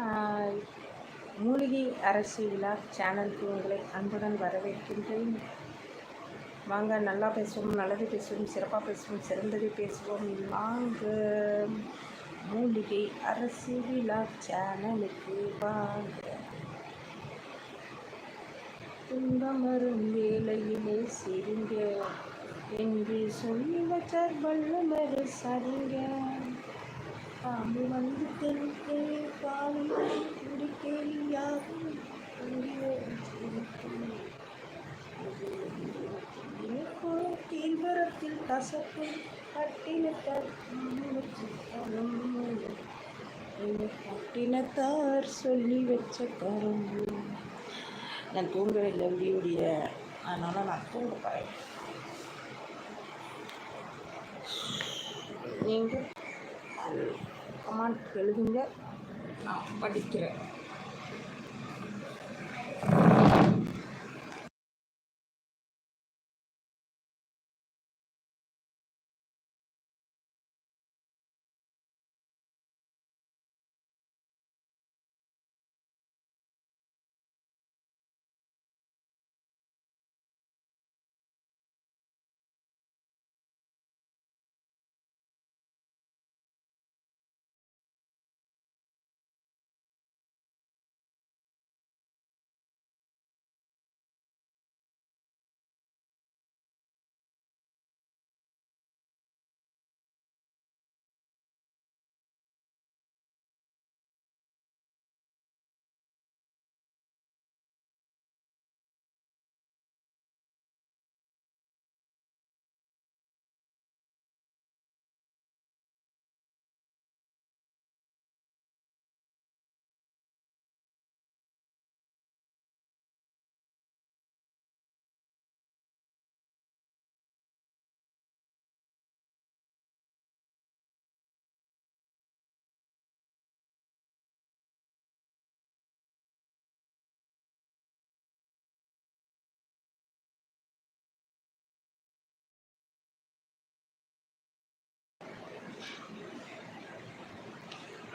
Hi மூலிகை அரசு விழா சேனலுக்கு உங்களை அன்புடன் வரவேற்கின்றேன். வாங்க நல்லா பேசுவோம் நல்லது பேசுவோம் சிறப்பாக பேசுவோம் சிறந்ததை பேசுவோம். வாங்க மூலிகை அரசு விழா சேனலுக்கு வாங்க. துன்பம் வரும் வேலையிலே சிரிங்க. என்று சொல்லி வச்சார் வல்லமர் சரிங்க. பாம்பு வந்து தெருக்கு பாலில் குடிக்கேலியாகும் தீவிரத்தில் கசப்பு பட்டினத்தார் சொல்லி வச்ச கரும்பு நான் தூங்கவில்லை இல்லை விடிய அதனால் நான் தூங்க போகிறேன் நீங்கள் கமெண்ட் எழுதுங்க. நான் படிக்கிறேன்.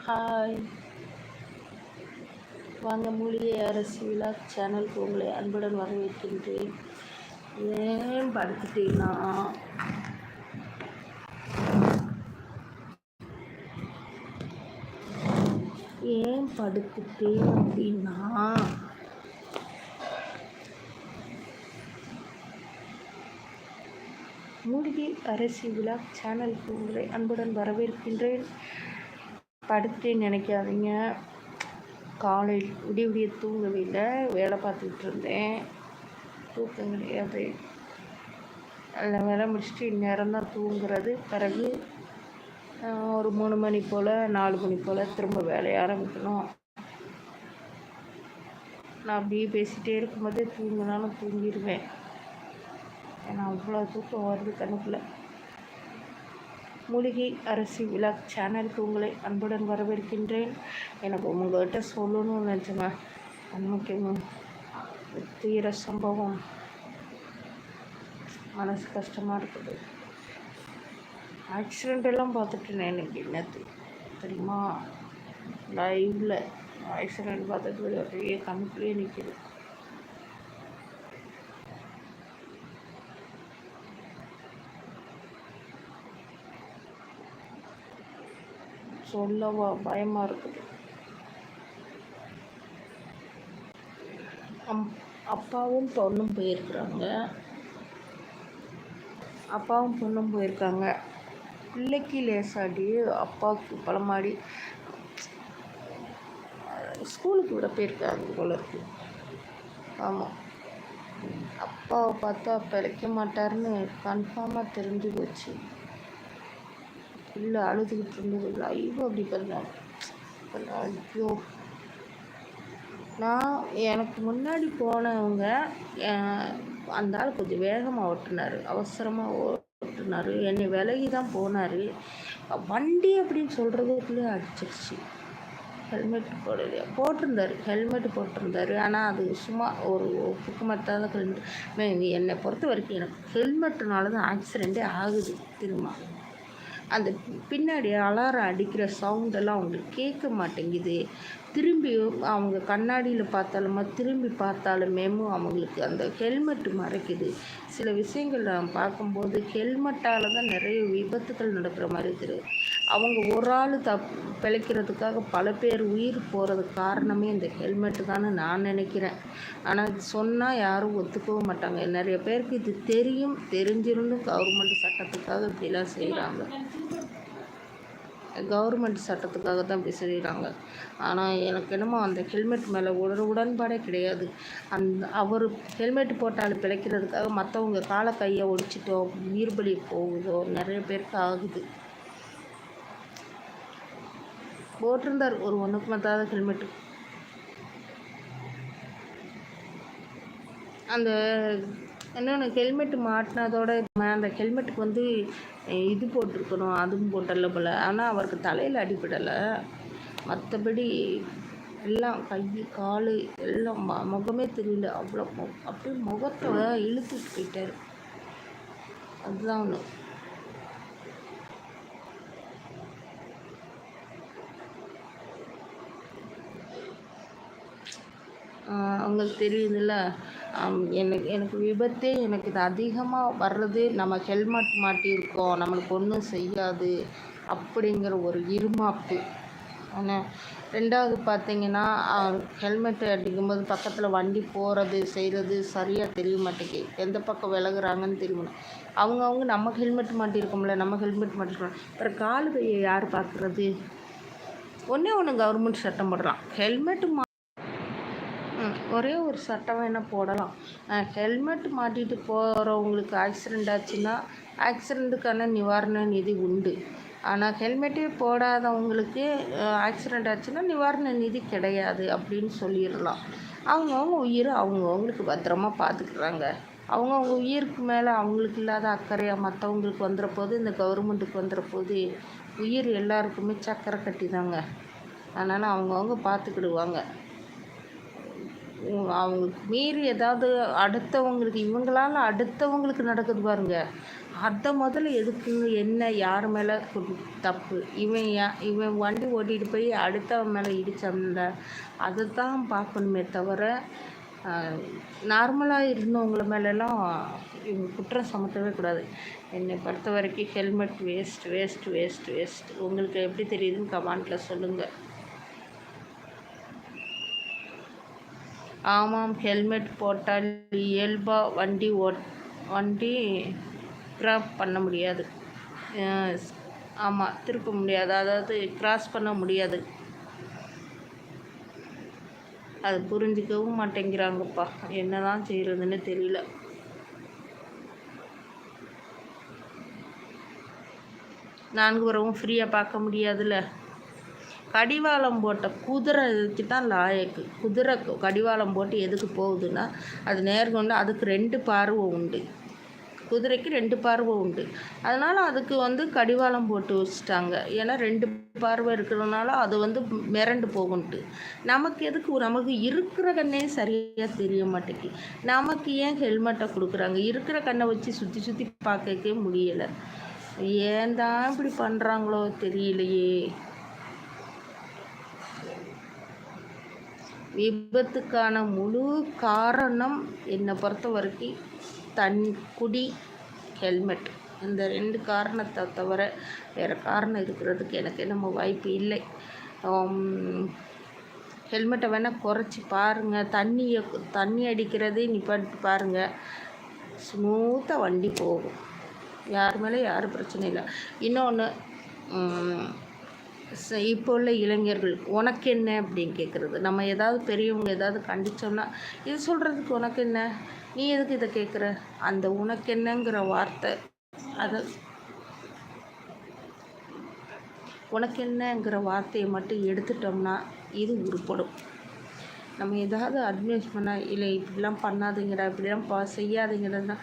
ஹாய். வாங்க மூலிகை அரசு விழா சேனலுக்கு உங்களை அன்புடன் வரவேற்கின்றேன். ஏன் படுத்துட்டீங்கன்னா? ஏன் படுத்துட்டேன் அப்படின்னா? மூலிகை அரசி விழா சேனலுக்கு உங்களை அன்புடன் வரவேற்கின்றேன். படுத்தே நினைக்காதீங்க. காலையில் விடிய விடிய தூங்கவே இல்லை. வேலை பார்த்துக்கிட்டு இருந்தேன். தூக்கம் கிடையாது எல்லாம் வேலை முடிச்சுட்டு இந்நேரம் தான் தூங்குறது. பிறகு ஒரு மூணு மணி போல் நாலு மணி போல் திரும்ப வேலையை ஆரம்பிக்கணும். நான் அப்படியே பேசிகிட்டே இருக்கும்போதே தூங்கினாலும் தூங்கிடுவேன். ஏன்னா அவ்வளோ தூக்கம் வருது கணக்கில் மூலிகை அரசி விழா சேனலுக்கு உங்களை அன்புடன் வரவேற்கின்றேன். எனக்கு உங்கள்கிட்ட சொல்லணும்னு நினச்சேங்க அன்னைக்கு தீர சம்பவம். மனசு கஷ்டமாக இருக்குது. ஆக்சிடெண்ட் எல்லாம் பார்த்துட்டேன் எனக்கு என்னது? தெரியுமா? லைவில் ஆக்சிடெண்ட் பார்த்துட்டு அப்படியே கண்ணுக்குள்ளேயே நிற்கிது சொல்லவா? பயமாக இருக்குது அம் அப்பாவும் பொண்ணும் போயிருக்கிறாங்க. அப்பாவும் பொண்ணும் போயிருக்காங்க. பிள்ளைக்கு லேசாடி அப்பாவுக்கு பழமாடி. ஸ்கூலுக்கு விட போயிருக்காங்க போல இருக்கு. ஆமாம் அப்பாவை பார்த்தா பிழைக்க மாட்டாருன்னு கன்ஃபார்மாக தெரிஞ்சு போச்சு. இல்லை அழுதுகிட்டு இருந்தது. லைவ் அப்படி பண்ணாங்க ஐயோ. நான் எனக்கு முன்னாடி போனவங்க அந்த ஆள் கொஞ்சம் வேகமாக ஓட்டுனார். அவசரமாக ஓட்டுனார். என்னை விலகி தான் போனார். வண்டி அப்படின்னு சொல்கிறதுக்குள்ளே அடிச்சிருச்சு. ஹெல்மெட் போடலையா? போட்டிருந்தார். ஹெல்மெட் போட்டிருந்தார். ஆனால் அது சும்மா ஒரு புக்குமத்தான் ஹெல்மெட் என்னை பொறுத்த வரைக்கும் எனக்கு ஹெல்மெட்டுனால தான் ஆக்சிடெண்ட்டே ஆகுது. திரும்ப அந்த பின்னாடி அலாரம் அடிக்கிற சவுண்டெல்லாம் அவங்களுக்கு கேட்க மாட்டேங்குது. திரும்பி அவங்க கண்ணாடியில் பார்த்தாலுமா திரும்பி பார்த்தாலுமே அவங்களுக்கு அந்த ஹெல்மெட்டு மறைக்குது. சில விஷயங்கள் நான் பார்க்கும்போது ஹெல்மெட்டால் தான் நிறைய விபத்துகள் நடக்கிற மாதிரி இருக்குது அவங்க ஒரு ஆள் தப் பிழைக்கிறதுக்காக பல பேர் உயிர் போகிறதுக்கு காரணமே இந்த ஹெல்மெட்டு தான்னு நான் நினைக்கிறேன். ஆனால் சொன்னால் யாரும் ஒத்துக்கவும் மாட்டாங்க. நிறைய பேருக்கு இது தெரியும் தெரிஞ்சிருந்தும் கவர்மெண்ட் சட்டத்துக்காக இப்படிலாம் செய்கிறாங்க கவர்மெண்ட் சட்டத்துக்காக தான் இப்படி செய்கிறாங்க ஆனால் எனக்கு என்னமோ அந்த ஹெல்மெட் மேலே ஒரு உடன்பாடே கிடையாது. அந்த அவர் ஹெல்மெட் போட்டால் பிழைக்கிறதுக்காக மற்றவங்க காலை கையை ஒடிச்சிட்டோ உயிர் பலி போகுதோ நிறைய பேருக்கு ஆகுது. போட்டிருந்தார். ஒரு ஒன்றுக்கு மத்தாத ஹெல்மெட்டு அந்த இன்னொன்று ஹெல்மெட்டு மாட்டினதோட அந்த ஹெல்மெட்டுக்கு வந்து இது போட்டிருக்கணும். அதுவும் போட்டல போல். ஆனால் அவருக்கு தலையில் அடிபடலை. மற்றபடி எல்லாம் கை கால் எல்லாம் ம முகமே தெரியல. அவ்வளோ மு அப்படியே முகத்தை இழுத்துட்டு போயிட்டார். அதுதான் ஒன்று அவங்களுக்கு தெரியுதுல்ல. எனக்கு எனக்கு விபத்தே எனக்கு இது அதிகமாக வர்றது நம்ம ஹெல்மெட் மாட்டியிருக்கோம் நம்மளுக்கு ஒன்றும் செய்யாது அப்படிங்கிற ஒரு இருமாப்பு. ஆனால் ரெண்டாவது பார்த்தீங்கன்னா ஹெல்மெட் அடிக்கும்போது பக்கத்தில் வண்டி போகிறது செய்கிறது சரியாக தெரிய மாட்டேங்குது. எந்த பக்கம் விலகுறாங்கன்னு தெரியணும் அவங்கவுங்க நம்ம ஹெல்மெட் மாட்டியிருக்கோம்ல நம்ம ஹெல்மெட் மாட்டிருக்கோம். அப்புறம் கால் கையை யார் பார்க்குறது ஒன்றே ஒன்று கவர்மெண்ட் சட்டம் போடலாம். ஹெல்மெட்டு மா ஒரே ஒரு சட்டம் வேணால் போடலாம். ஹெல்மெட் மாட்டிட்டு போகிறவங்களுக்கு ஆக்சிடெண்ட் ஆச்சுன்னா ஆக்சிடெண்ட்டுக்கான நிவாரண நிதி உண்டு. ஆனால் ஹெல்மெட்டே போடாதவங்களுக்கு ஆக்சிடெண்ட் ஆச்சுன்னா நிவாரண நிதி கிடையாது அப்படின்னு சொல்லிடலாம். அவங்கவுங்க உயிரை அவங்கவுங்களுக்கு பத்திரமா பார்த்துக்குறாங்க அவங்கவுங்க உயிருக்கு மேலே அவங்களுக்கு இல்லாத அக்கறையாக மற்றவங்களுக்கு வந்துட போது இந்த கவர்மெண்ட்டுக்கு வந்துட போது உயிர் எல்லாருக்குமே சக்கரை கட்டி தாங்க அதனால் அவங்கவுங்க பார்த்துக்கிடுவாங்க அவங்களுக்கு மீறி ஏதாவது அடுத்தவங்களுக்கு இவங்களால அடுத்தவங்களுக்கு நடக்குது பாருங்க. அதை முதல்ல எதுக்குன்னு என்ன யார் மேலே தப்பு? இவன் இவன் வண்டி ஓட்டிகிட்டு போய் அடுத்தவன் மேலே இடித்தான்ல அதை தான் பார்க்கணுமே தவிர நார்மலாக இருந்தவங்கள மேலெல்லாம் இவங்க குற்றம் சுமத்தவே கூடாது. என்னை பொறுத்த வரைக்கும் helmet waste waste waste waste. உங்களுக்கு எப்படி தெரியுதுன்னு கமெண்ட்டில் சொல்லுங்கள் ஆமாம் ஹெல்மெட் போட்டால் இயல்பாக வண்டி ஓட் வண்டி கிராப் பண்ண முடியாது. ஆமாம் திருப்ப முடியாது. அதாவது கிராஸ் பண்ண முடியாது. அது புரிஞ்சிக்கவும் மாட்டேங்கிறாங்கப்பா. என்ன தான் செய்கிறதுன்னு தெரியல. நான்கு வரவும் ஃப்ரீயாக பார்க்க முடியாதுல்ல. கடிவாளம் போட்ட குதிரைக்கு தான் லாயக்கு. குதிரை கடிவாளம் போட்டு எதுக்கு போகுதுன்னா அது நேர்கொண்டு அதுக்கு ரெண்டு பார்வை உண்டு. குதிரைக்கு ரெண்டு பார்வை உண்டு. அதனால் அதுக்கு வந்து கடிவாளம் போட்டு வச்சுட்டாங்க. ஏன்னா ரெண்டு பார்வை இருக்கிறதுனால அது வந்து மிரண்டு போகும்ட்டு நமக்கு எதுக்கு நமக்கு இருக்கிற கண்ணே சரியாக தெரிய மாட்டேங்குது. நமக்கு ஏன் ஹெல்மெட்டை கொடுக்குறாங்க? இருக்கிற கண்ணை வச்சு சுற்றி சுற்றி பார்க்கவே முடியலை. ஏன் தான் இப்படி பண்ணுறாங்களோ தெரியலையே. விபத்துக்கான முழு காரணம் என்னை பொறுத்த வரைக்கும் தன் குடி ஹெல்மெட். இந்த ரெண்டு காரணத்தை தவிர வேறு காரணம் இருக்கிறதுக்கு எனக்கு நம்ம வாய்ப்பு இல்லை. ஹெல்மெட்டை வேணால் குறைச்சி பாருங்கள் தண்ணியை தண்ணி அடிக்கிறதே நிப்பாட்டு பாருங்கள் ஸ்மூத்தாக வண்டி போகும். யார் மேலே யாரும் பிரச்சனை இல்லை. இன்னொன்று இப்போ உள்ள இளைஞர்கள் உனக்கு என்ன அப்படின்னு கேட்குறது நம்ம ஏதாவது பெரியவங்க ஏதாவது கண்டித்தோம்னா இது சொல்கிறதுக்கு உனக்கு என்ன நீ எதுக்கு இதை கேட்குற அந்த உனக்கு என்னங்கிற வார்த்தை அதை உனக்கு என்னங்கிற வார்த்தையை மட்டும் எடுத்துட்டோம்னா இது உருப்படும். நம்ம ஏதாவது அட்வைஸ் பண்ணால் இல்லை இப்படிலாம் பண்ணாதீங்கடா இப்படிலாம் பா செய்யாதீங்கடா.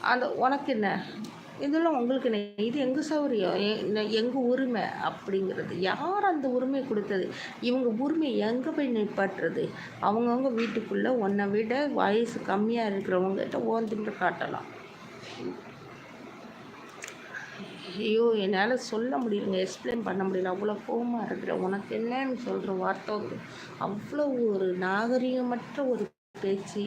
அந்த உனக்கு என்ன இதெல்லாம் உங்களுக்கு இது எங்கள் சௌரியம் எங்கள் உரிமை அப்படிங்கிறது? யார் அந்த உரிமை கொடுத்தது? இவங்க உரிமை எங்கே போய் நிப்பாட்டுறது? அவங்கவுங்க வீட்டுக்குள்ளே உன்னை விட வயசு கம்மியாக இருக்கிறவங்ககிட்ட ஓந்துட்டு காட்டலாம். ஐயோ என்னால் சொல்ல முடியலங்க. எக்ஸ்பிளைன் பண்ண முடியல. அவ்வளோ கோபமாக இருக்கிற உனக்கு என்னன்னு சொல்கிற வார்த்தை அவ்வளோ ஒரு நாகரிகமற்ற ஒரு பேச்சு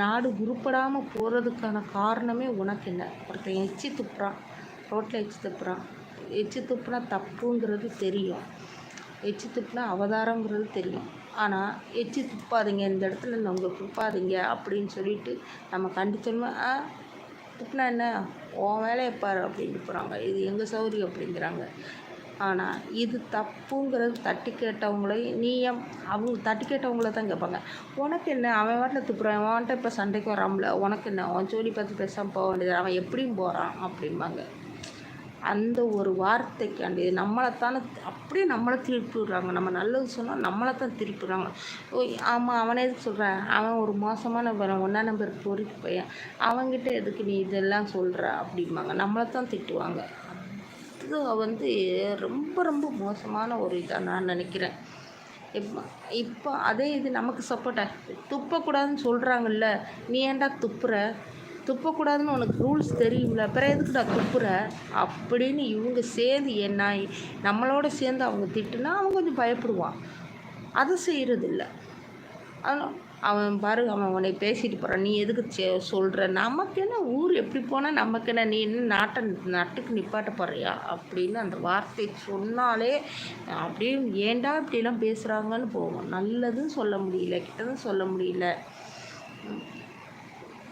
நாடு உருப்படாமல் போகிறதுக்கான காரணமே உனக்கு என்ன ஒருத்தன் எச்சி துப்புறான் ரோட்டில் எச்சி துப்புறான். எச்சி துப்புனா தப்புங்கிறது தெரியும். எச்சி துப்புனா அவதாரங்கிறது தெரியும். ஆனால் எச்சி துப்பாதீங்க இந்த இடத்துல நம்ம துப்பாதீங்க அப்படின்னு சொல்லிட்டு நம்ம கண்டிச்சோம்னா ஆ துப்புனா என்ன? உன் வேலையை பாரு அப்படின்ட்டு போகிறாங்க இது எங்கள் சௌரியம்? அப்படிங்கிறாங்க. ஆனால் இது தப்புங்கிறது தட்டி கேட்டவங்களே நீ ஏன் அவங்க தட்டி கேட்டவங்கள தான் கேட்பாங்க. உனக்கு என்ன? அவன் வாட்டில் திப்புறான் அவன்கிட்ட இப்போ சண்டைக்கு வராமல உனக்கு என்ன? அவன் ஜோடி பார்த்து பேசாமல் போக வேண்டியது அவன் எப்படியும் போகிறான் அப்படிம்பாங்க. அந்த ஒரு வார்த்தைக்காண்டி நம்மளைத்தானே அப்படியே நம்மளை திருப்பி விடுறாங்க. நம்ம நல்லது சொன்னால் நம்மளை தான் திருப்பி விடுறாங்க. ஓ ஆமாம் அவனே எதுக்கு சொல்கிறேன் அவன் ஒரு மோசமான பையன் ஒன்றா நம்பர் பொறுப்பு பையன். அவன்கிட்ட எதுக்கு நீ இதெல்லாம் சொல்கிற அப்படிம்பாங்க. நம்மளை தான் திட்டுவாங்க. அது வந்து ரொம்ப ரொம்ப மோசமான ஒரு இதாக நான் நினைக்கிறேன். இப்போ இப்போ அதே இது நமக்கு சப்போர்ட்டாக துப்பக்கூடாதுன்னு சொல்கிறாங்கல்ல நீ ஏன்டா துப்புற? துப்பக்கூடாதுன்னு உனக்கு ரூல்ஸ் தெரியும்ல பிற எதுக்குடா துப்புற? அப்படின்னு இவங்க சேர்ந்து என்ன நம்மளோட சேர்ந்து அவங்க திட்டுனா அவன் கொஞ்சம் பயப்படுவான். அதை செய்கிறதில்ல ஆனால் அவன் பாரு அவன் உன்னை பேசிட்டு போகிறான் நீ எதுக்கு சொல்கிற நமக்கு என்ன ஊர்? எப்படி போனால் நமக்கு என்ன? நீ என்ன நாட்டை நட்டுக்கு நிப்பாட்ட போறியா? அப்படின்னு அந்த வார்த்தை சொன்னாலே அப்படியே ஏண்டா இப்படிலாம் பேசுகிறாங்கன்னு போவோம் நல்லதும் சொல்ல முடியல கிட்டதும் சொல்ல முடியல.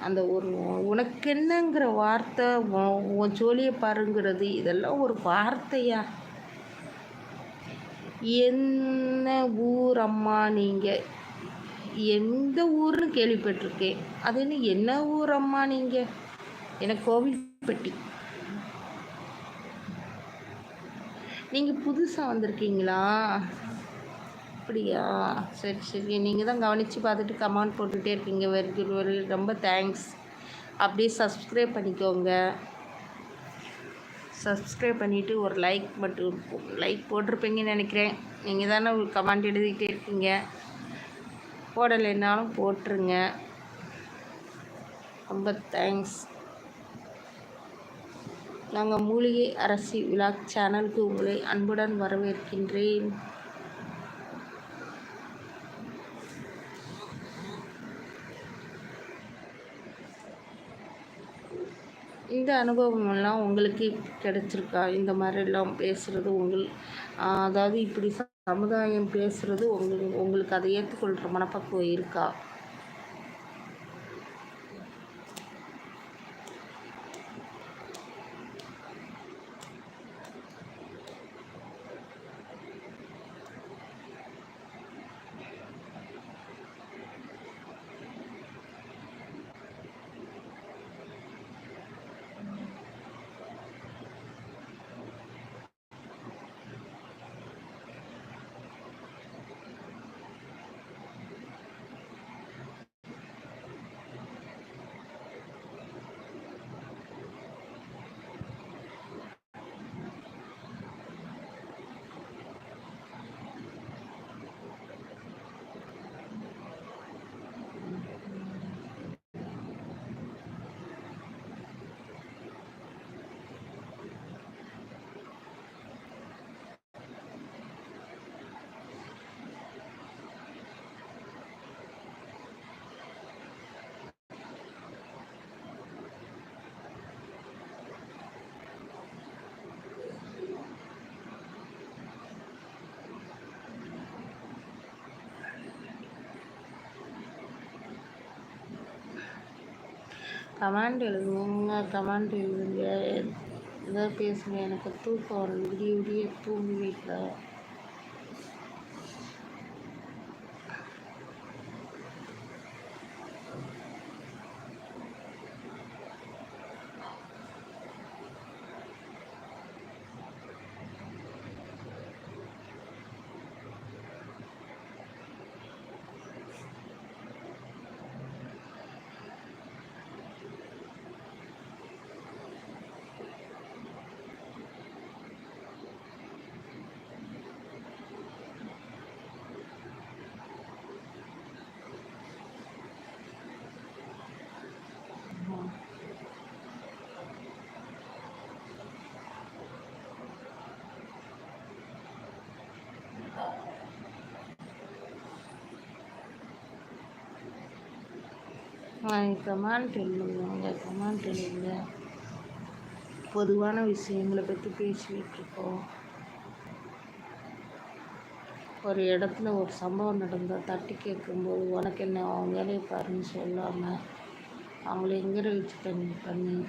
அந்த ஒரு உனக்கு என்னங்கிற வார்த்தை உன் ஜோலியை பாருங்கிறது இதெல்லாம் ஒரு வார்த்தையா? என்ன ஊர் அம்மா நீங்கள் எந்த ஊர்னு கேள்விப்பட்டிருக்கேன். அது என்ன என்ன ஊர் அம்மா நீங்கள் எனக்கு கோவில்பட்டி. நீங்கள் புதுசாக வந்திருக்கீங்களா? அப்படியா? சரி சரி. நீங்கள் தான் கவனித்து பார்த்துட்டு கமெண்ட் போட்டுகிட்டே இருக்கீங்க வெரி குட் வெரி ரொம்ப தேங்க்ஸ் அப்படியே சப்ஸ்கிரைப் பண்ணிக்கோங்க. சப்ஸ்கிரைப் பண்ணிவிட்டு ஒரு லைக் மட்டும் லைக் போட்டிருப்பீங்கன்னு நினைக்கிறேன். நீங்கள் தானே கமெண்ட் எழுதிக்கிட்டே இருக்கீங்க. போடலைனாலும் போட்டுருங்க. ரொம்ப தேங்க்ஸ் நாங்கள் மூலிகை அரசி விழா சேனலுக்கு உங்களை அன்புடன் வரவேற்கின்றேன். இந்த அனுபவமெல்லாம் உங்களுக்கு கிடைச்சிருக்கா? இந்த மாதிரிலாம் பேசுகிறது உங்கள் அதாவது இப்படி சமுதாயம் பேசுகிறது உங்களுக்கு உங்களுக்கு அதை ஏற்றுக்கொள்கிற மனப்பக்குவம் இருக்கா? கமாண்ட் எழுதுங்க கமாண்ட் எழுதுங்க. ஏதோ பேசுங்க எனக்கு தூக்கம் வரும் விடிய விடிய தூங்கி வீட்டில் கமாண்ட் எழுதுங்க கமாண்ட் எழுதுங்க பொதுவான விஷயங்களை பற்றி பேசிக்கிட்டு இருக்கோம். ஒரு இடத்துல ஒரு சம்பவம் நடந்தால் தட்டி கேட்கும்போது உனக்கு என்ன? அவன் வேலையை பாருன்னு சொல்லாமல் அவங்கள எங்கே வச்சு பண்ணி பண்ணி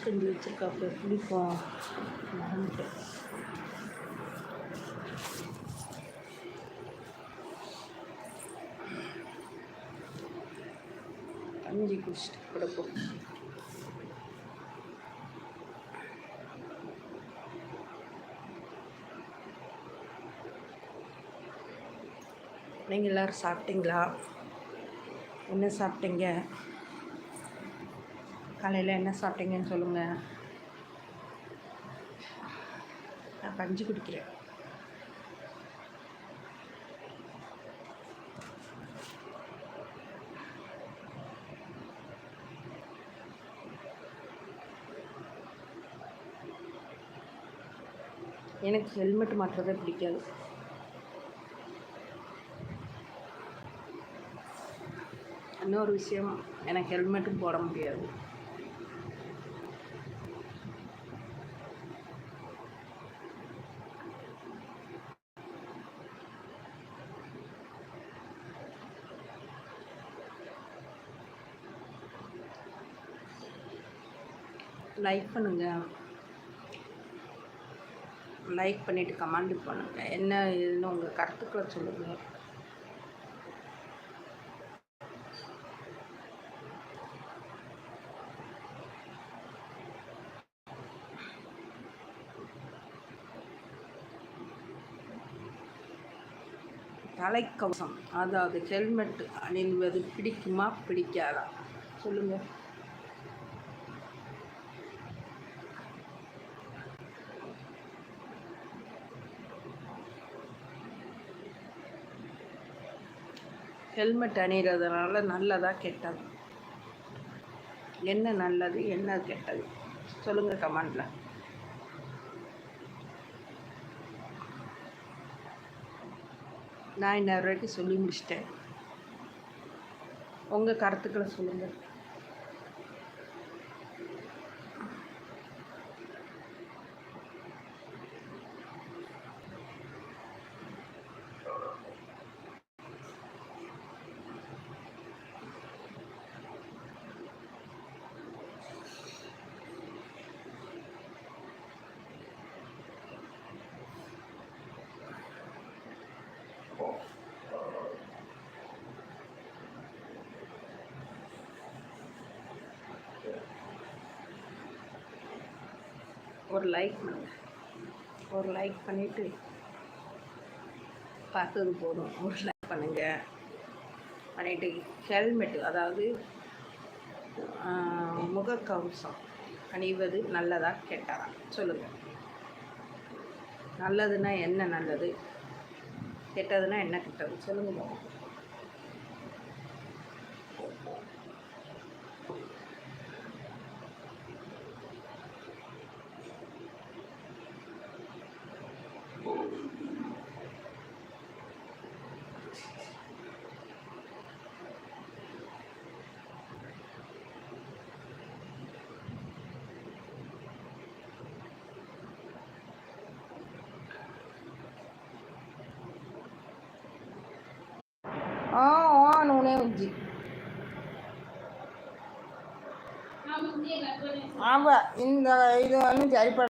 ஓட்ஸ் கஞ்சி வச்சுருக்காப்புல பிடிக்கும் மறந்துட்டேன். கஞ்சி குடிச்சிட்டு கிடப்போம் நீங்கள் எல்லோரும் சாப்பிட்டீங்களா? என்ன சாப்பிட்டீங்க? காலையில் என்ன சாப்பிட்டீங்கன்னு சொல்லுங்கள் நான் கஞ்சி குடிக்கிறேன். எனக்கு ஹெல்மெட் மாட்டுறதே பிடிக்காது. இன்னொரு விஷயம் எனக்கு ஹெல்மெட்டும் போட முடியாது. லைக் பண்ணுங்கள் லைக் பண்ணிவிட்டு கமெண்ட் பண்ணுங்கள் என்ன இதுன்னு உங்கள் கருத்துக்களை சொல்லுங்கள் தலைக்கவசம் அதாவது ஹெல்மெட் அணிவது பிடிக்குமா பிடிக்காதா? சொல்லுங்கள் ஹெல்மெட் அணிகிறதுனால நல்லதா கெட்டது. என்ன நல்லது என்ன கெட்டது? சொல்லுங்கள் கமெண்டில். நான் இன்ன வரைக்கும் சொல்லி முடிச்சிட்டேன். உங்கள் கருத்துக்களை சொல்லுங்கள் ஒரு லைக் பண்ணுங்கள் ஒரு லைக் பண்ணிவிட்டு பார்த்தது போதும். ஒரு லைக் பண்ணுங்கள் பண்ணிவிட்டு ஹெல்மெட்டு அதாவது முகக்கவசம் அணிவது நல்லதா கெட்டதா? சொல்லுங்கள் நல்லதுன்னா என்ன நல்லது? கெட்டதுன்னா என்ன கெட்டது? சொல்லுங்க இந்த இது வந்து சரிப்பட